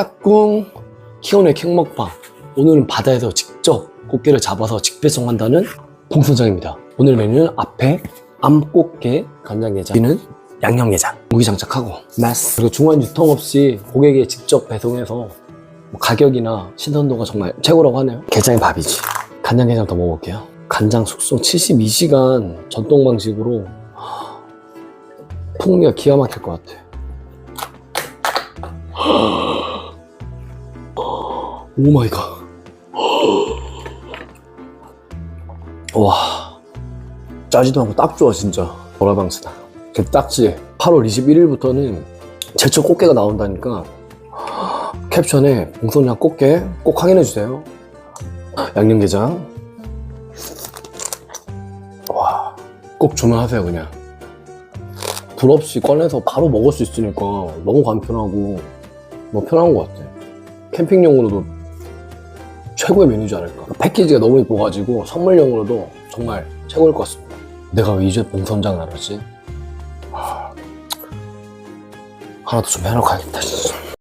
까꿍 키온의 킹먹방 오늘은 바다에서 직접 꽃게를 잡아서 직배송한다는 공선장입니다. 오늘 메뉴는 앞에 암꽃게 간장게장 여기는 양념게장. 무기 장착하고 메스 그리고 중간 유통 없이 고객에게 직접 배송해서 뭐 가격이나 신선도가 정말 최고라고 하네요. 게장이 밥이지. 간장게장 더 먹어볼게요. 간장 숙성 72시간 전동 방식으로 풍미가 기가 막힐 것 같아 오 마이 갓. 와. 짜지도 않고 딱 좋아, 진짜. 보라방스다. 그 딱지. 8월 21일부터는 제철 꽃게가 나온다니까 캡션에 봉선양 꽃게 꼭 확인해주세요. 양념게장. 와. 꼭 주문하세요, 그냥. 불 없이 꺼내서 바로 먹을 수 있으니까 너무 간편하고 뭐 편한 것 같아. 캠핑용으로도 최고의 메뉴지 않을까. 패키지가 너무 예뻐가지고 선물용으로도 정말 최고일 것 같습니다. 내가 왜 이제 봉선장을 알았지? 하... 하나 더좀 해놓고 가야겠다. 진짜.